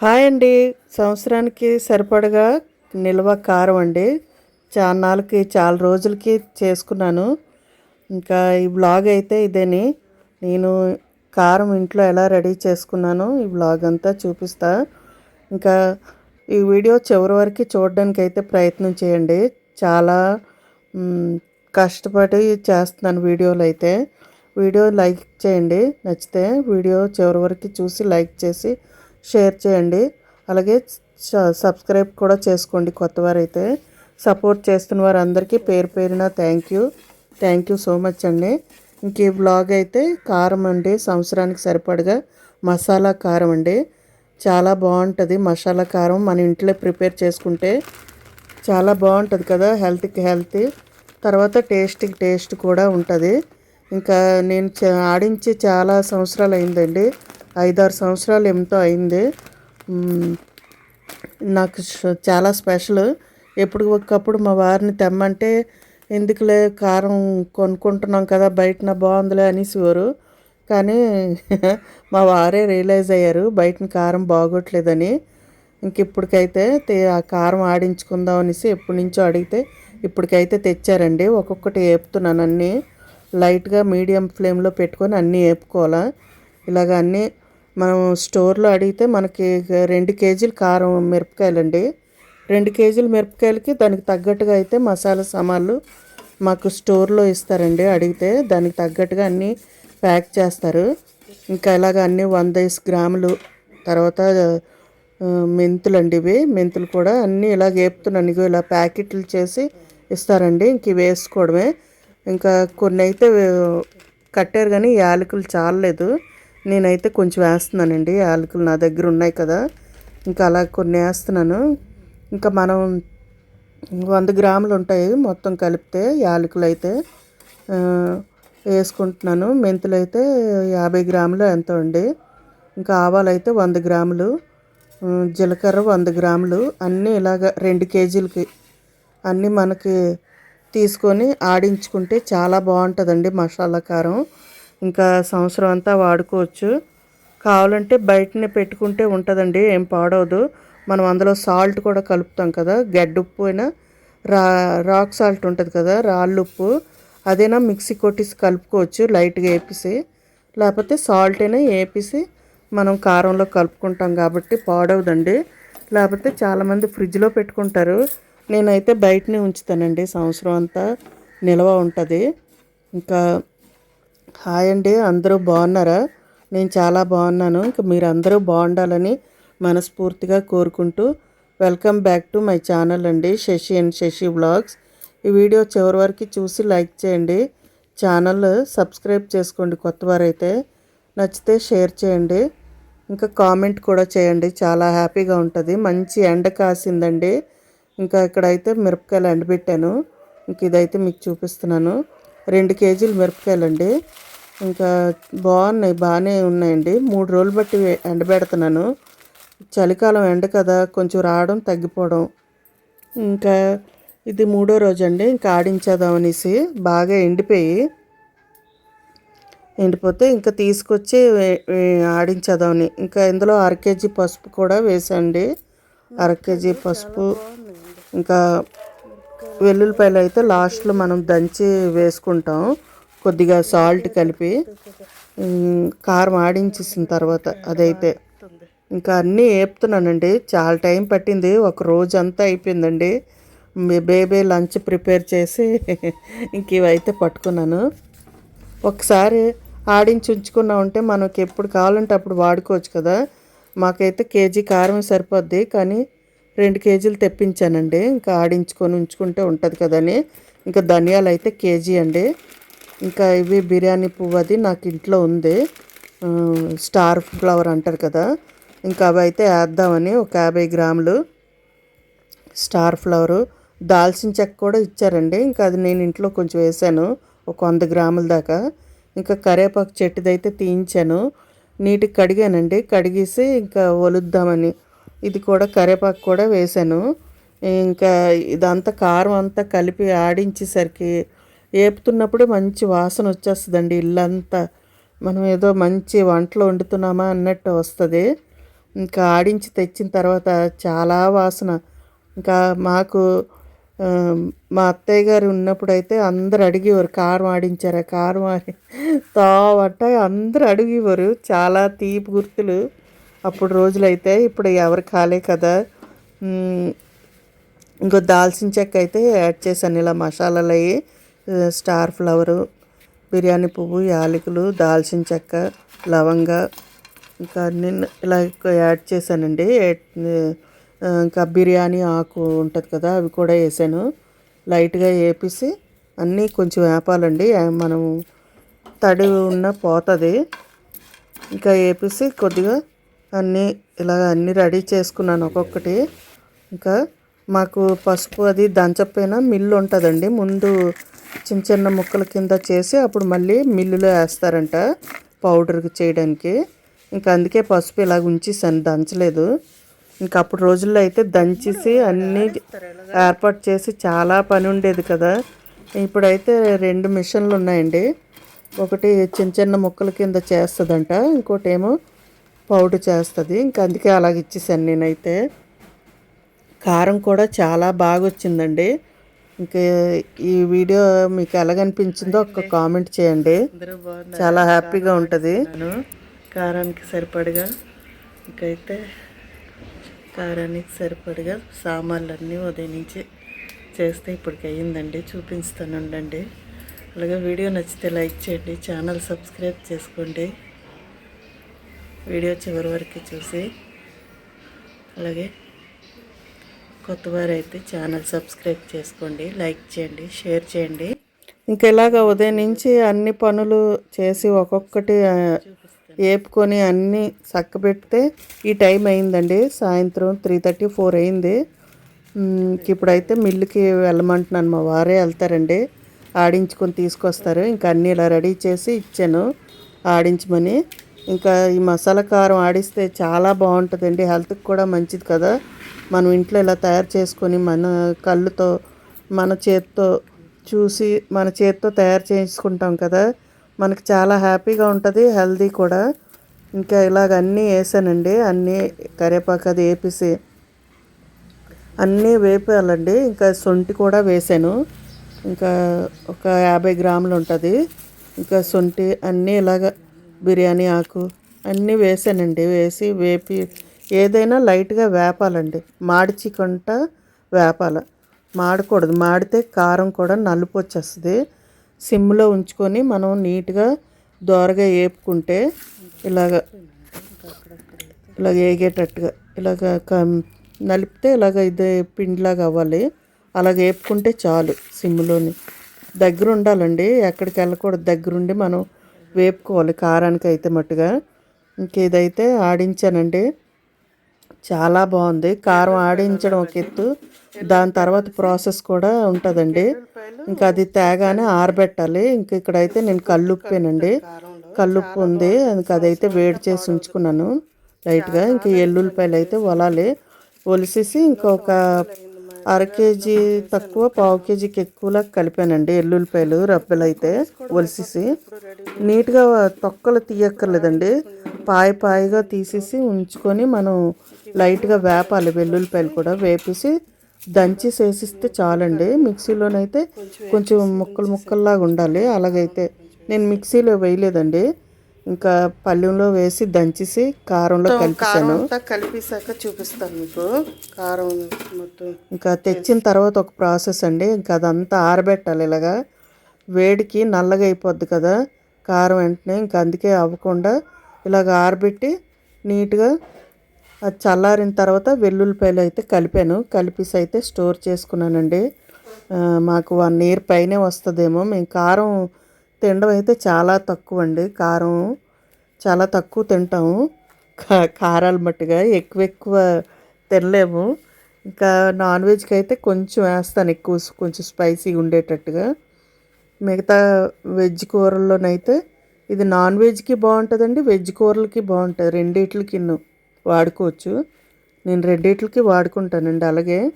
Hi అండి. సంవత్సరానికి సరిపడగా నిల్వ కారం అండి. చాన్నాళ్ళకి చాలా రోజులకి చేసుకున్నాను. ఇంకా ఈ బ్లాగ్ అయితే ఇదేని. నేను కారం ఇంట్లో ఎలా రెడీ చేసుకున్నానో ఈ బ్లాగ్ అంతా చూపిస్తా. ఇంకా ఈ వీడియో చివరి వరకు చూడడానికి అయితే ప్రయత్నం చేయండి. చాలా కష్టపడి చేస్తున్నాను వీడియోలు అయితే. వీడియో లైక్ చేయండి. నచ్చితే వీడియో చివరి వరకు చూసి లైక్ చేసి షేర్ చేయండి. అలాగే సబ్స్క్రైబ్ కూడా చేసుకోండి కొత్త వారైతే సపోర్ట్ చేస్తున్న వారందరికీ పేరు పేరున thank you. Thank you so much అండి. ఇంక ఈ బ్లాగ్ అయితే కారం అండి సంవత్సరానికి సరిపడగా మసాలా కారం అండి. చాలా బాగుంటుంది మసాలా కారం. మన ఇంట్లో ప్రిపేర్ చేసుకుంటే చాలా బాగుంటుంది కదా హెల్త్కి హెల్త్. తర్వాత టేస్ట్కి టేస్ట్ కూడా ఉంటుంది. ఇంకా నేను ఆడించి చాలా సంవత్సరాలు అయిందండి ఐదారు సంవత్సరాలు ఎంతో అయింది. నాకు చాలా స్పెషల్. ఎప్పుడు ఒకప్పుడు మా వారిని తెమ్మంటే ఎందుకులే కారం కొనుక్కుంటున్నాం కదా బయటన బాగుందిలే అనేసేవారు కానీ మా వారే రియలైజ్ అయ్యారు బయటన కారం బాగోట్లేదని. ఇంక ఇప్పటికైతే ఆ కారం ఆడించుకుందాం అనేసి ఎప్పటి నుంచో అడిగితే ఇప్పటికైతే తెచ్చారండి. ఒక్కొక్కటి వేపుతున్నాను అన్నీ. లైట్గా మీడియం ఫ్లేమ్లో పెట్టుకొని అన్నీ వేపుకోవాలా ఇలాగ అన్నీ మనం స్టోర్లో అడిగితే మనకి రెండు కేజీలు కారం మిరపకాయలండి. రెండు కేజీల మిరపకాయలకి దానికి తగ్గట్టుగా అయితే మసాలా సామాన్లు మాకు స్టోర్లో ఇస్తారండి. అడిగితే దానికి తగ్గట్టుగా అన్నీ ప్యాక్ చేస్తారు. ఇంకా ఇలాగ అన్నీ వంద గ్రాములు తర్వాత మెంతులు మెంతులండి ఇవి. మెంతులు కూడా అన్నీ ఇలా వేపుతున్నాను ఇగో ఇలా ప్యాకెట్లు చేసి ఇస్తారండి. ఇంక వేసుకోవడమే. ఇంకా కొన్ని అయితే కట్టారు కానీ యాలకులు చాలలేదు. నేనైతే కొంచెం వేస్తున్నానండి. యాలకులు నా దగ్గర ఉన్నాయి కదా. ఇంకా అలా కొన్ని వేస్తున్నాను. ఇంకా మనం వంద గ్రాములు ఉంటాయి మొత్తం కలిపితే యాలకులు అయితే వేసుకుంటున్నాను. మెంతులు అయితే యాభై గ్రాములు ఎంత అండి. ఇంకా ఆవాలు అయితే వంద గ్రాములు జీలకర్ర వంద గ్రాములు. అన్నీ ఇలాగ రెండు కేజీలకి అన్నీ మనకి తీసుకొని ఆడించుకుంటే చాలా బాగుంటుందండి మసాలా కారం. ఇంకా సంవత్సరం అంతా వాడుకోవచ్చు. కావాలంటే బయటనే పెట్టుకుంటే ఉంటుందండి ఏం పాడవదు. మనం అందులో సాల్ట్ కూడా కలుపుతాం కదా గడ్డ ఉప్పు అయినా రా రాక్ సాల్ట్ ఉంటుంది కదా రాళ్ళు ఉప్పు అదైనా మిక్సీ కొట్టేసి కలుపుకోవచ్చు లైట్గా వేపేసి లేకపోతే సాల్ట్ అయినా వేపేసి మనం కారంలో కలుపుకుంటాం కాబట్టి పాడవదండి. లేకపోతే చాలామంది ఫ్రిడ్జ్లో పెట్టుకుంటారు. నేనైతే బయటనే ఉంచుతానండి సంవత్సరం అంతా నిల్వ ఉంటుంది. ఇంకా హాయ్ అండి అందరూ బాగున్నారా? నేను చాలా బాగున్నాను. ఇంకా మీరు అందరూ బాగుండాలని మనస్ఫూర్తిగా కోరుకుంటూ welcome back to my channel అండి శశి అండ్ శశి వ్లాగ్స్. ఈ వీడియో చివరి వరకు చూసి లైక్ చేయండి. ఛానల్ సబ్స్క్రైబ్ చేసుకోండి కొత్త వారైతే. నచ్చితే షేర్ చేయండి. ఇంకా కామెంట్ కూడా చేయండి. చాలా హ్యాపీగా ఉంటుంది. మంచి ఎండ కాసిందండి. ఇంకా ఇక్కడైతే మిరపకాయలు ఎండబెట్టాను. ఇంక ఇదైతే మీకు చూపిస్తున్నాను. రెండు కేజీలు మిరపకాయలండి. ఇంకా బాగున్నాయి బాగానే ఉన్నాయండి. మూడు రోజులు బట్టి ఎండబెడుతున్నాను. చలికాలం ఎండ కదా కొంచెం రావడం తగ్గిపోవడం. ఇంకా ఇది మూడో రోజు అండి ఇంకా ఆడించేద్దాం అనేసి బాగా ఎండిపోయి ఎండిపోతే ఇంకా తీసుకొచ్చి ఆడించేద్దామని. ఇంకా ఇందులో అర కేజీ పసుపు కూడా వేసండి. అర కేజీ పసుపు ఇంకా వెల్లుల్లిపాయలు అయితే లాస్ట్లో మనం దంచి వేసుకుంటాం. కొద్దిగా సాల్ట్ కలిపి కారం ఆడించేసిన తర్వాత అదైతే. ఇంకా అన్నీ వేపుతున్నానండి చాలా టైం పట్టింది. ఒక రోజు అంతా అయిపోయిందండి. బేబే బేబీ లంచ్ ప్రిపేర్ చేసి ఇంక ఇవైతే పట్టుకున్నాను. ఒకసారి ఆడించి ఉంచుకున్నా ఉంటే మనకి ఎప్పుడు కావాలంటే అప్పుడు వాడుకోవచ్చు కదా. మాకైతే కేజీ కారం సరిపోద్ది. కానీ రెండు కేజీలు తెప్పించానండి. ఇంకా ఆడించుకొని ఉంచుకుంటే ఉంటుంది కదని. ఇంకా ధనియాలు అయితే కేజీ అండి. ఇంకా ఇవి బిర్యానీ పువ్వు అది నాకు ఇంట్లో ఉంది. స్టార్ ఫ్లవర్ అంటారు కదా. ఇంకా అవి అయితే వేద్దామని ఒక యాభై గ్రాములు స్టార్ ఫ్లవరు. దాల్చిన చెక్క కూడా ఇచ్చారండి. ఇంకా అది నేను ఇంట్లో కొంచెం వేసాను. ఒక వంద గ్రాముల దాకా. ఇంకా కరివేపాకు చెట్టుదైతే తీయించాను. నీటికి కడిగానండి. కడిగేసి ఇంకా ఒలుద్దామని ఇది కూడా కరివేపాకు కూడా వేసాను ఇంకా ఇదంతా కారం అంతా కలిపి ఆడించేసరికి ఏపుతున్నప్పుడు మంచి వాసన వచ్చేస్తుందండి ఇల్లంతా. మనం ఏదో మంచి వంటలు వండుతున్నామా అన్నట్టు వస్తుంది. ఇంకా ఆడించి తెచ్చిన తర్వాత చాలా వాసన. ఇంకా మాకు మా అత్తయ్య గారు ఉన్నప్పుడైతే అందరు అడిగేవారు కారం ఆడించారా? కారం ఆడి తావట అందరూ అడిగేవారు. చాలా తీపి గుర్తులు. అప్పుడు రోజులైతే ఇప్పుడు ఎవరు కాలే కదా. ఇంకో దాల్చిన చెక్క అయితే యాడ్ చేశాను ఇలా మసాలాలు అయ్యి స్టార్ ఫ్లవరు బిర్యానీ పువ్వు యాలకులు దాల్చిన చెక్క లవంగ ఇంకా అన్ని ఇలా యాడ్ చేశానండి. ఇంకా బిర్యానీ ఆకు ఉంటుంది కదా అవి కూడా వేసాను. లైట్గా వేపేసి అన్నీ కొంచెం వేపాలండి. మనం తడి ఉన్న పోతుంది. ఇంకా వేపేసి కొద్దిగా అన్నీ ఇలా అన్నీ రెడీ చేసుకున్నాను ఒక్కొక్కటి. ఇంకా మాకు పసుపు అది దంచపోయినా మిల్లు ఉంటుందండి. ముందు చిన్న చిన్న ముక్కల కింద చేసి అప్పుడు మళ్ళీ మిల్లులో వేస్తారంట పౌడర్ చేయడానికి. ఇంకా అందుకే పసుపు ఇలా ఉంచేసాను దంచలేదు. ఇంకా అప్పుడు రోజుల్లో అయితే దంచేసి అన్నీ ఏర్పాటు చేసి చాలా పని ఉండేది కదా. ఇప్పుడైతే రెండు మిషన్లు ఉన్నాయండి. ఒకటి చిన్న చిన్న ముక్కల కింద చేస్తుందంట ఇంకోటి ఏమో పౌడర్ చేస్తుంది. ఇంకా అందుకే అలాగ ఇచ్చేసాను నేనైతే. కారం కూడా చాలా బాగా వచ్చిందండి. ఇంకా ఈ వీడియో మీకు ఎలాగనిపించిందో ఒక కామెంట్ చేయండి. చాలా హ్యాపీగా ఉంటుంది. కారానికి సరిపడగా ఇంకైతే కారానికి సరిపడగా సామాన్లు అన్నీ ఉదయం నుంచి చేస్తే ఇప్పటికి అయ్యిందండి. చూపిస్తాను ఉండండి. అలాగే వీడియో నచ్చితే లైక్ చేయండి ఛానల్ సబ్స్క్రైబ్ చేసుకోండి. వీడియో చివరి వరకు చూసి అలాగే కొత్తవారైతే ఛానల్ సబ్స్క్రైబ్ చేసుకోండి లైక్ చేయండి షేర్ చేయండి. ఇంకా ఇలాగ ఉదయం నుంచి అన్ని పనులు చేసి ఒక్కొక్కటి ఏపుకొని అన్నీ చక్కబెడితే ఈ టైం అయిందండి. సాయంత్రం త్రీ థర్టీ ఫోర్ అయింది. ఇప్పుడైతే మిల్లుకి వెళ్ళమంటున్నాను. మా వారే వెళ్తారండి. ఆడించుకొని తీసుకొస్తారు. ఇంకా అన్నీ ఇలా రెడీ చేసి ఇచ్చాను. ఆడించమని ఇంకా ఈ మసాలా కారం ఆడిస్తే చాలా బాగుంటుందండి. హెల్త్కి కూడా మంచిది కదా. మనం ఇంట్లో ఇలా తయారు చేసుకొని మన కళ్ళుతో మన చేత్తో చూసి మన చేత్తో తయారు చేసుకుంటాం కదా. మనకి చాలా హ్యాపీగా ఉంటుంది హెల్దీ కూడా. ఇంకా ఇలాగ అన్నీ వేసానండి. అన్నీ కరివేపాకు అది వేపేసి అన్నీ వేపేయాలండి ఇంకా సొంటి కూడా వేసాను. ఇంకా ఒక యాభై గ్రాములు ఉంటుంది. ఇంకా సొంటి అన్నీ ఇలాగ బిర్యానీ ఆకు అన్నీ వేసానండి. వేసి వేపి ఏదైనా లైట్గా వేపాలండి. మాడిచికుంట వేపాల. మాడకూడదు. మాడితే కారం కూడా నలుపు వచ్చేస్తుంది. సిమ్లో ఉంచుకొని మనం నీట్గా దోరగా వేపుకుంటే ఇలాగ ఇలాగ వేగేటట్టుగా ఇలాగ క- నలిపితే ఇలాగ ఇది పిండిలాగా అవ్వాలి. అలాగ వేపుకుంటే చాలు సిమ్లోని. దగ్గర ఉండాలండి ఎక్కడికి వెళ్ళకూడదు దగ్గరుండి మనం వేపుకోవాలి. కారానికి అయితే మట్టుగా ఇంకేదైతే ఆడించానండి చాలా బాగుంది. కారం ఆడించడం ఒక ఎత్తు. దాని తర్వాత ప్రాసెస్ కూడా ఉంటుందండి. ఇంకా అది తేగానే ఆరబెట్టాలి. ఇంక ఇక్కడైతే నేను కల్లుప్పేనండి. కల్లుప్పు ఉంది. ఇంకా అదైతే వేడి చేసి ఉంచుకున్నాను. లైట్గా ఇంక ఎల్లుల్లిపాయలు అయితే వలాలి. ఒలిసేసి ఇంకొక అర కేజీ తక్కువ పావు కేజీకి ఎక్కువలా కలిపానండి. ఎల్లుల్లిపాయలు రబ్బలు అయితే ఒలిసేసి నీట్గా తొక్కలు తీయక్కర్లేదండి. పాయ పాయగా తీసేసి ఉంచుకొని మనం లైట్గా వేపాలి. వెల్లుల్లిపాయలు కూడా వేపేసి దంచి చేసిస్తే చాలండి. మిక్సీలోనైతే కొంచెం ముక్కలు ముక్కల్లాగా ఉండాలి. అలాగైతే నేను మిక్సీలో వేయలేదండి. ఇంకా పళ్ళెంలో వేసి దంచేసి కారంలో కలిపేసాను కలిపేసాక చూపిస్తాను మీకు. కారం మొత్తం ఇంకా తెచ్చిన తర్వాత ఒక ప్రాసెస్ అండి. ఇంకా అదంతా ఆరబెట్టాలి ఇలాగా. వేడికి నల్లగా అయిపోద్ది కదా. కారం వెంటనే ఇంకా అందుకే అవ్వకుండా ఇలాగ ఆరబెట్టి నీట్గా అది చల్లారిన తర్వాత వెల్లుల్లిపాయలు అయితే కలిపాను. కలిపేసి అయితే స్టోర్ చేసుకున్నానండి. మాకు వన్ ఇయర్ పైనే వస్తుందేమో. మేము కారం తినడం అయితే చాలా తక్కువ అండి కారం చాలా తక్కువ తింటాము. కా- కారాలు మట్టుగా ఎక్కువ ఎక్కువ తినలేము. ఇంకా నాన్ వెజ్కి అయితే కొంచెం వేస్తాను ఎక్కువ కొంచెం స్పైసీగా ఉండేటట్టుగా. మిగతా వెజ్ కూరల్లోనైతే ఇది నాన్ వెజ్కి బాగుంటుందండి వెజ్ కూరలకి బాగుంటుంది. రెండిట్లకి వాడుకోవచ్చు. నేను రెండిట్లకి వాడుకుంటానండి అలాగే.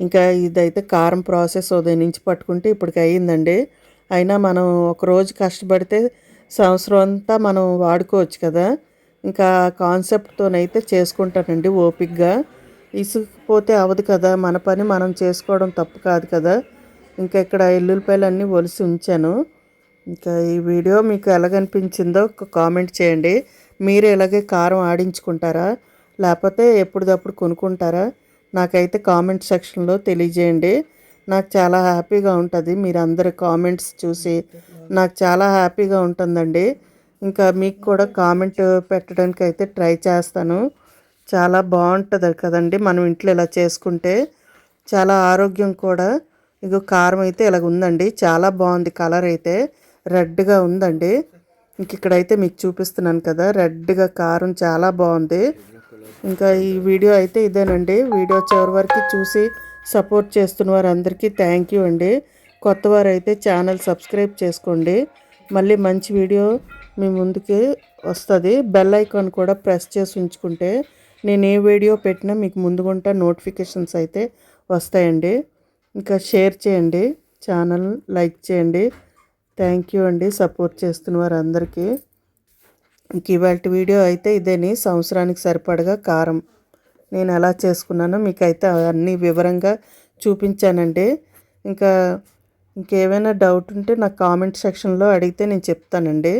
ఇంకా ఇదైతే కారం ప్రాసెస్ ఉదయం నుంచి పట్టుకుంటే ఇప్పటికి అయ్యిందండి. అయినా మనం ఒక రోజు కష్టపడితే సంవత్సరం అంతా మనం వాడుకోవచ్చు కదా. ఇంకా కాన్సెప్ట్తోనైతే చేసుకుంటానండి ఓపిక్గా ఇసుకుపోతే అవదు కదా. మన పని మనం చేసుకోవడం తప్పు కాదు కదా. ఇంకా ఇక్కడ ఎల్లుల్లిపాయలు అన్నీ ఒలిసి ఉంచాను. ఇంకా ఈ వీడియో మీకు ఎలాగనిపించిందో ఒక కామెంట్ చేయండి. మీరు ఇలాగే కారం ఆడించుకుంటారా? లేకపోతే ఎప్పటిదప్పుడు కొనుక్కుంటారా? నాకైతే కామెంట్ సెక్షన్లో తెలియజేయండి. నాకు చాలా హ్యాపీగా ఉంటుంది. మీరు అందరి కామెంట్స్ చూసి నాకు చాలా హ్యాపీగా ఉంటుందండి. ఇంకా మీకు కూడా కామెంట్ పెట్టడానికి అయితే ట్రై చేస్తాను. చాలా బాగుంటుంది కదండి మనం ఇంట్లో ఇలా చేసుకుంటే. చాలా ఆరోగ్యం కూడా. ఇగో కారం అయితే ఇలాగ ఉందండి. చాలా బాగుంది కలర్ అయితే. రెడ్గా ఉందండి. ఇంక ఇక్కడైతే మీకు చూపిస్తున్నాను కదా. రెడ్గా కారం చాలా బాగుంది. ఇంకా ఈ వీడియో అయితే ఇదేనండి. వీడియో చివరి వరకు చూసి సపోర్ట్ చేస్తున్న వారందరికీ థ్యాంక్ యూ అండి. కొత్త అయితే ఛానల్ సబ్స్క్రైబ్ చేసుకోండి. మళ్ళీ మంచి వీడియో మీ ముందుకి వస్తుంది. బెల్ ఐకాన్ కూడా ప్రెస్ చేసి ఉంచుకుంటే నేను ఏ వీడియో పెట్టినా మీకు ముందుగుంటా నోటిఫికేషన్స్ అయితే వస్తాయండి. ఇంకా షేర్ చేయండి. ఛానల్ లైక్ చేయండి. థ్యాంక్ యూ అండి సపోర్ట్ చేస్తున్న వారందరికీ. ఇంక ఇవాళ వీడియో అయితే ఇదేని. సంవత్సరానికి సరిపడగా కారం. నేను ఎలా చేసుకున్నానో మీకు అయితే అన్నీ వివరంగా చూపించానండి. ఇంకా ఇంకేమైనా డౌట్ ఉంటే నాకు కామెంట్ సెక్షన్లో అడిగితే నేను చెప్తానండి.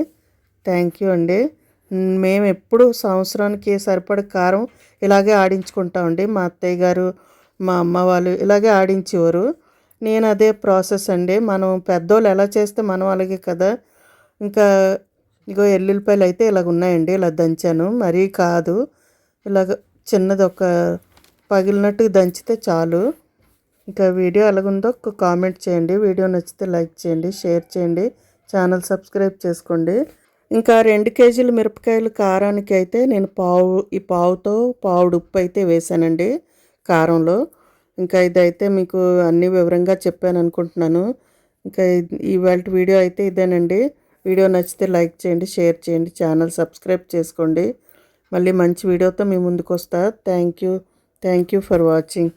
థ్యాంక్ యూ అండి. మేము ఎప్పుడు సంవత్సరానికి సరిపడ కారం ఇలాగే ఆడించుకుంటామండి. మా అత్తయ్య గారు మా అమ్మ వాళ్ళు ఇలాగే ఆడించేవారు. నేను అదే ప్రాసెస్ అండి. మనం పెద్దోళ్ళు ఎలా చేస్తే మనం అలాగే కదా. ఇంకా ఇగో ఎల్లుల్లిపాయలు అయితే ఇలాగ ఉన్నాయండి ఇలా దంచాను. మరీ కాదు. ఇలాగ చిన్నది ఒక పగిలినట్టు దంచితే చాలు. ఇంకా వీడియో ఎలాగుందో ఒక కామెంట్ చేయండి. వీడియో నచ్చితే లైక్ చేయండి షేర్ చేయండి ఛానల్ సబ్స్క్రైబ్ చేసుకోండి. ఇంకా రెండు కేజీల మిరపకాయలు కారానికి అయితే నేను పావు ఈ పావుతో పావుడు ఉప్పు అయితే వేసానండి కారంలో. ఇంకా ఇదైతే మీకు అన్ని వివరంగా చెప్పాను అనుకుంటున్నాను. ఇంకా ఇవాళ వీడియో అయితే ఇదేనండి. వీడియో నచ్చితే లైక్ చేయండి షేర్ చేయండి ఛానల్ సబ్స్క్రైబ్ చేసుకోండి. మళ్ళీ మంచి వీడియోతో మీ ముందుకు వస్తా thank you thank you for watching